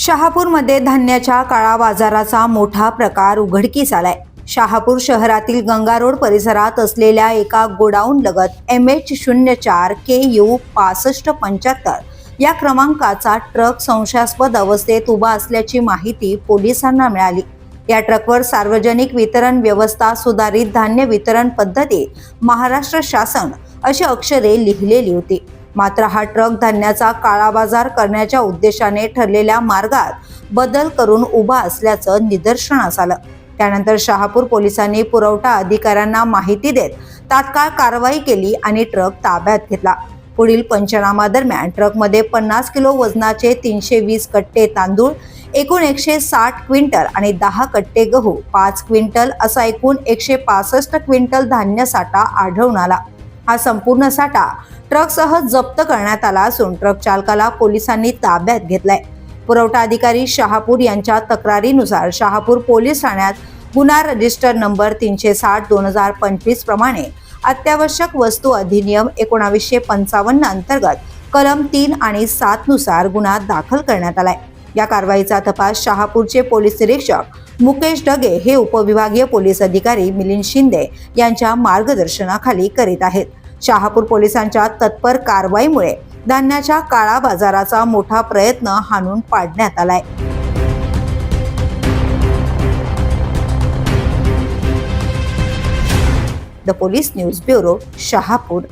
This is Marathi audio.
शहापूरमध्ये धान्याच्या काळा बाजाराचा मोठा प्रकार उघडकीस आलाय. शहापूर शहरातील गंगारोड परिसरात असलेल्या एका गोडाऊन लगत एम एच शून्य चार के यू पासष्ट पंच्याहत्तर या क्रमांकाचा ट्रक संशयास्पद अवस्थेत उभा असल्याची माहिती पोलिसांना मिळाली. या ट्रकवर सार्वजनिक वितरण व्यवस्था सुधारित धान्य वितरण पद्धती महाराष्ट्र शासन अशी अक्षरे लिहिलेली होती. मात्र हा ट्रक धान्याचा काळाबाजार करण्याच्या उद्देशाने ठरलेल्या मार्गात बदल करून उभा असल्याचं निदर्शनास आलं. त्यानंतर शहापूर पोलिसांनी पुरवठा अधिकाऱ्यांना माहिती देत तात्काळ कारवाई केली आणि ट्रक ताब्यात घेतला. पुढील पंचनामा दरम्यान ट्रकमध्ये पन्नास किलो वजनाचे तीनशे वीस कट्टे तांदूळ एकूण एकशे साठ क्विंटल आणि दहा कट्टे गहू पाच क्विंटल असा एकूण एकशे पासष्ट क्विंटल धान्य साठा आढळून आला. हा संपूर्ण साठा ट्रकसह जप्त करण्यात आला असून ट्रक चालकाला पोलिसांनी ताब्यात घेतलाय. पुरवठा अधिकारी शहापूर यांच्या तक्रारीनुसार शहापूर पोलीस ठाण्यात गुन्हा रजिस्टर नंबर तीनशे साठ दोन हजार पंचवीस प्रमाणे अत्यावश्यक वस्तू अधिनियम एकोणावीसशे पंचावन्न अंतर्गत कलम तीन आणि सात नुसार गुन्हा दाखल करण्यात आलाय. या कारवाईचा तपास शहापूरचे पोलीस निरीक्षक मुकेश डगे हे उपविभागीय पोलीस अधिकारी मिलिंद शिंदे यांच्या मार्गदर्शनाखाली करीत आहेत. शहापूर पोलिसांच्या तत्पर कारवाईमुळे धान्याच्या काळा बाजाराचा मोठा प्रयत्न हाणून पाडण्यात आलाय. The police news bureau Shahapur.